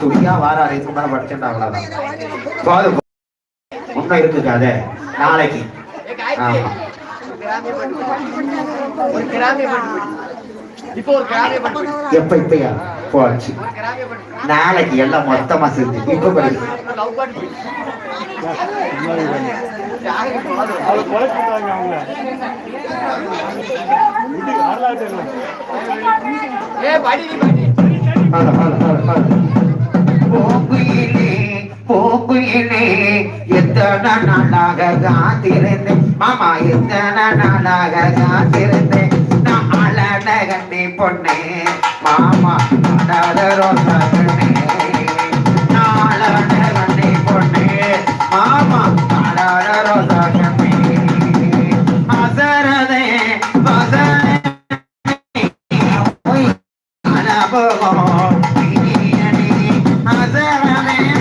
துணியா வாராரு இதுக்கு மேலே படிச்சுட்டா அவ்வளவுதான். போதும் இன்னும் இருக்கு நாளைக்கு. ஆமா எப்ப இப்பயா? போச்சு. நாளைக்கு எல்லாம் மொத்தமா செஞ்சு. இப்ப படி ஏ படி படி போக்குயிலே போக்குயிலே. எத்தனை நாளாக காத்திருந்தேன். மாமா எத்தனை நாளாக காத்திருந்தேன். நான் அழன கண்ணி பொண்ணு. மாமா அடாத ரோசா கண்ணே நான் அழன கண்ணி பொண்ணு. மாமா Bye.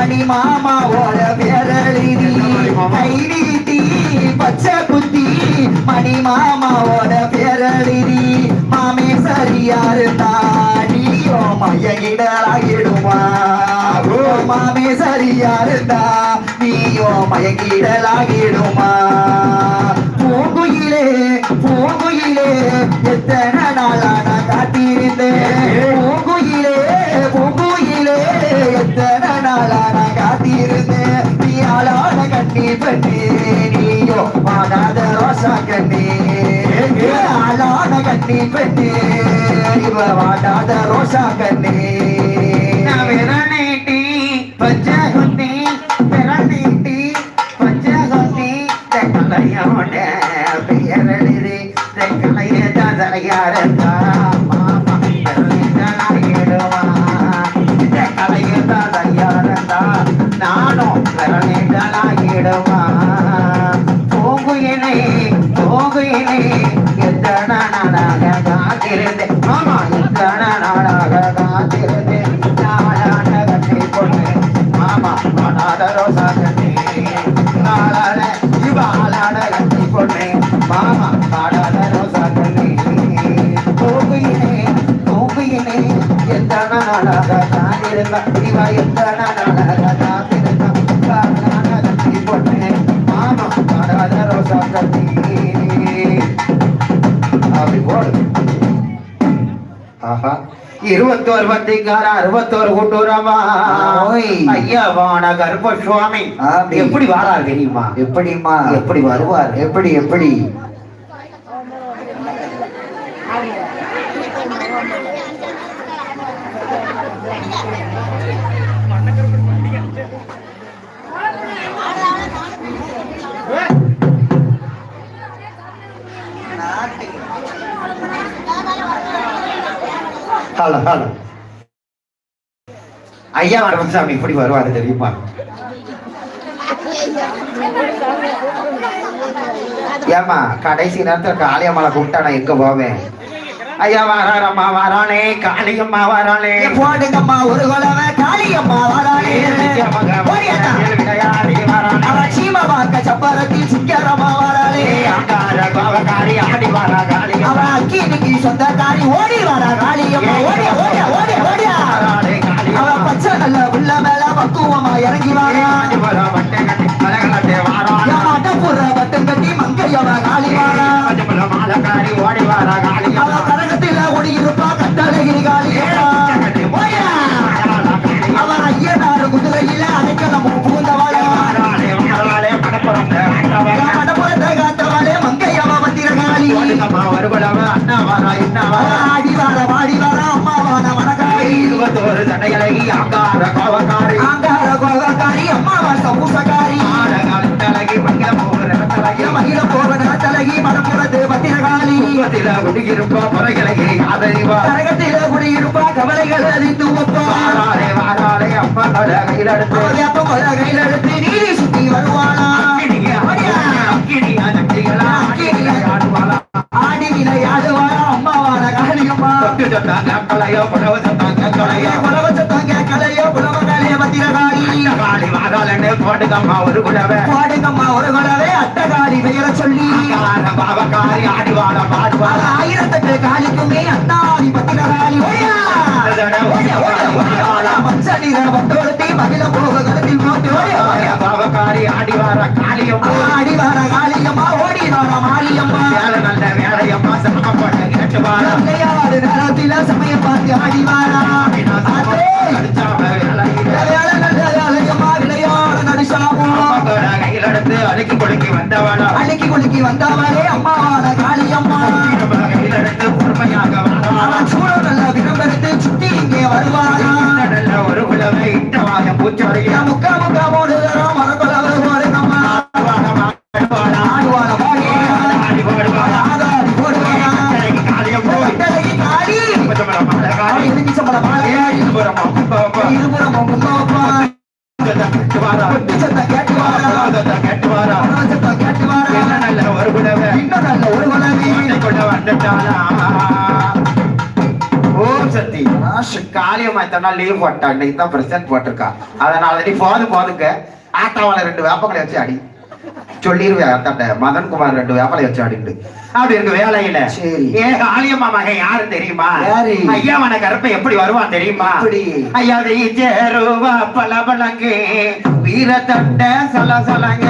மணி மாமாவோட விரலிதி கை நீட்டி பச்சை குத்தி மணி மாமாவோட விரலிதி மாமே சரியா இருந்தா நீயோ மயங்கிடலாகிடுமா மாமே சரியா இருந்தா நீயோ மயங்கிடலாகிடுமா போகுயிலே போகுயிலே எத்தனை கண்ணி பெண்ணே நீயோ மாடாத ரோசா கண்ணே ஆளான கண்ணி பெண்ணே இவ வாடாத ரோசா கண்ணே விரநீட்டி பச்சை குத்தி விரநீட்டி பச்சை குத்தி கலையோட பெயரடி கலைய தரையாரந்தா மாமா விரலிடலாயிடுவா கலைய தரையாரந்தா நானும் விரலிடலாயிடுவா போகுயினை போகுயினை எத்தனை நாளாக காத்திருந்தேன் மாமா எத்தனை நாளாக காத்திருந்தேன் நாளான கட்டி பொண்ணு மாமா மனாத ரோசா கட்டி நாளான இவாளான கட்டி மாமா பாடாத ரோசா கட்டி எத்தனை நாளாக காத்திருந்தா. எத்தனை நாளாக அப்படி போடு ஆஹா இருபத்தோரு பத்திக்கார அறுபத்தோரு கூட்டுறவா ஓய். ஐயா வான கர்ப்ப சுவாமி. எப்படி வாரார் தெரியுமா? எப்படிம்மா எப்படி வருவார்? எப்படி எப்படி? ஹலோ ஹலோ ஐயா வரமசாமி இப்படி வருவாரு தெரியுமா? ஏமா கடைசி நேரத்துல காளியம்மாளை கூப்பிட்டா நான் எங்க போவேன்? ஐயா வராரம்மா வரானே காளியம்மா வரானே போடுங்கம்மா ஒரு குலவை காளியம்மா ஓடியாத்தா. அவ சீமவாக்க சப்பரத்தில் சிங்கரமா வராளே. அவ அக்கினிக்கு சொந்தக்காரி ஓடி வரா காளியம்மா ஓடியா ஓடியா ஓடியா ஓடியா அவ பச்சை நல்ல உள்ள மேல பக்குவமா இறங்கி வாரா ஆடி வார வாடி வார அம்மா வார இருபத்தோரு தடைகளை ஆங்கார கோவக்காரி ஆங்கார கோலக்காரி அம்மாவாச பூசக்காரி ஆடகாலத்தழகி மங்கள போகிற தலகி மகிழ போவன தலகி மனப்புறது பத்திரகாளி குடும்பத்தில குடியிருப்பா முறைகளை ஆதரிவா கரகத்தில குடியிருப்பா கவலைகள் அறிந்து ஒப்பா வாராளே வாராளே அம்மா கையில் எடுத்து அவதியாப்ப கையில் எடுத்து நீதி சுத்தி வருவானா தொட்டு சொன்னாங்க கலையோ புடவ சொன்னாங்க கலையோ குலவச்சத்தாங்க கலையோ குலவகாளிய பத்திரகாளி காளி வாராளன்னு போட்டுக்கம்மா ஒரு குடவை ஒரு பெயர சொல்லி பாவக்காரி ஆயிரத்தெட்டு காளிக்குமே பத்திரகாளி மகிழ போக கருத்தில் பாவக்காரி ஆடிவார காளியம் சமயம் சக்தி காளியம்மா இத்தனை லீவ் போட்டா இன்னைக்கு தான் பிரசன்ட் போட்டிருக்கா. அதனால நீ போதும் போதுங்க ஆத்தாவால ரெண்டு வேப்பங்களை வச்சு அடி சொல்லிருவேன் அத்தாட்ட மதன்குமார் ரெண்டு வேப்பலை வச்சு அடிண்டு அப்படி இருக்கு வேலையில. சரி. ஏ காளியம்மா மகன் யாரு தெரியுமா? யாரு? ஐயா மன கருப்பை எப்படி வருவான் தெரியுமா? ஐயா பல பலங்கு வீர தண்ட சல சலங்க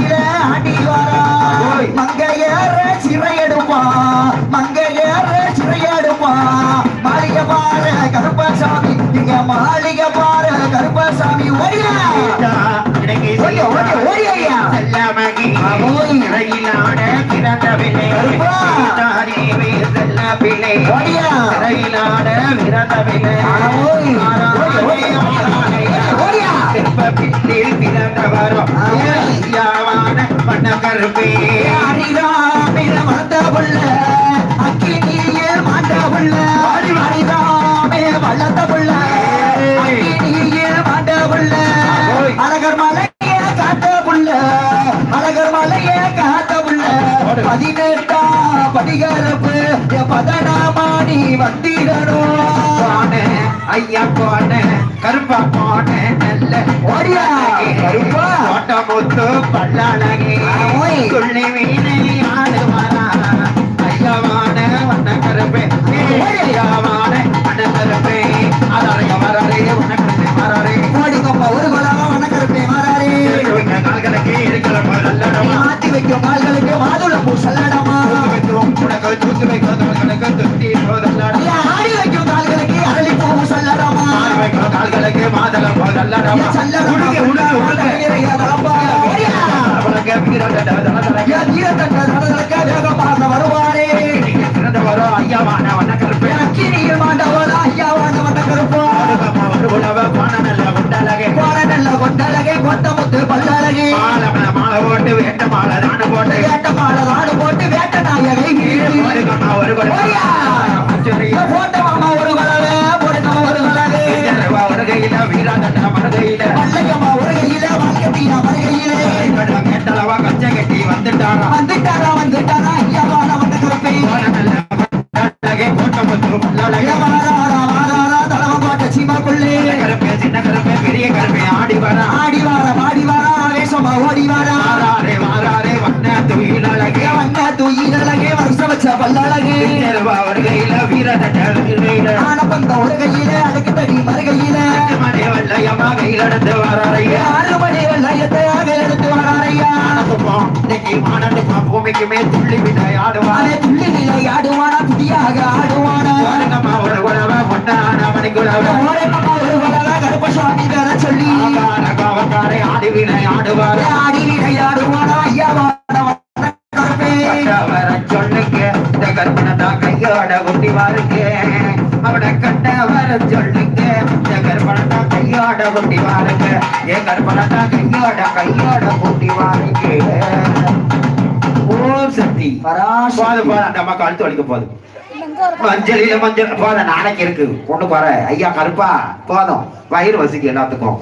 சாமத்திலே ஆடி வரா ஓய். மங்கையேற சிறையெடுப்பா. மங்கையேற சிறையெடுப்பா. மாளிகை பாரு கருப்பசாமி இங்க மாளிகை பாரு கருப்பசாமி ஓடியா ஓடியா ஓடியா. சிறையிலான பிறந்தவில்லை பிள்ளை ஓடியா. பிறந்தவில்லை ஓய். ஓடியா, ஓடியா. வண்ண கருப்பே. ஹரிராமில வந்த புள்ள அக்கினியே மாண்ட புள்ள ஹரிராமே வளர்ந்த புள்ள அக்கினியே மாண்ட புள்ள அழகர் மலையே காத்த புள்ள அழகர் மலையே காத்த புள்ள பதினெட்டாம் படிகரப்பு பதனாமாடி வந்திடணும் ஐயா போன கருப்பா போன நல்ல. ஓடியா. கோட்டமுத்து பல்லாளகே. துள்ளி வீணை ஆடுவாரா? ஐயாவான வண்ண கருப்பே ஐயாவான வண்ண கருப்பே வரரே வண்ண கருப்பே வரரே கோடி கொப்ப ஒரு குலவா வணக்கருப்பே மாறாரே கால்களுக்கு இருக்கிற நல்லடமா. மாத்தி வைக்கும் கால்களுக்கு மாதுள பூ சல்லடமா. உனக்கு தூத்து வைக்கிறவர்களுக்கு துத்தி போதல்லடா ஐயா, ஆடி வைக்கும் கால்களுக்கு அரளி பூ சல்லடமா. கால்களுக்கு மாதளம் போதல்லடமா சல்லடமா. உடுக்கு உடுக்கு உடுக்கு ஐயா, போட்டு வேட்ட மாலை நாடு போட்டு வேட்ட நாயகை ஒரு இன்னைக்கு மானத்துப்பா பூமிக்கு மேல் துள்ளி விளையாடுவான் துள்ளி நிலை ஆடுவானா? துடியாக ஆடுவானா? ஒரு ஒரு வளர கருப்பசாமி வேற சொல்லி. காவக்காரை ஆடி விளையாடுவார் ஆடி விளையாடுவானா ஐயா வாடா கருப்பே கண்டவர சொல்லுங்க இந்த கற்பனை தான் கையோட குட்டி வாருங்க. அவனை கண்டவர சொல்லுங்க இந்த கற்பனை கையோட குட்டி வாருங்க என் கற்பனை தான் கையோட கையோட குட்டி வாருங்க ஓம் சக்தி. பராசக்தி. போதும் அந்த அம்மா கழுத்து வலிக்க போதும் மஞ்சளில மஞ்சள் போதும் நாளைக்கு இருக்கு. கொண்டு போற ஐயா கருப்பா போதும். வயிறு வசிக்கு எல்லாத்துக்கும்.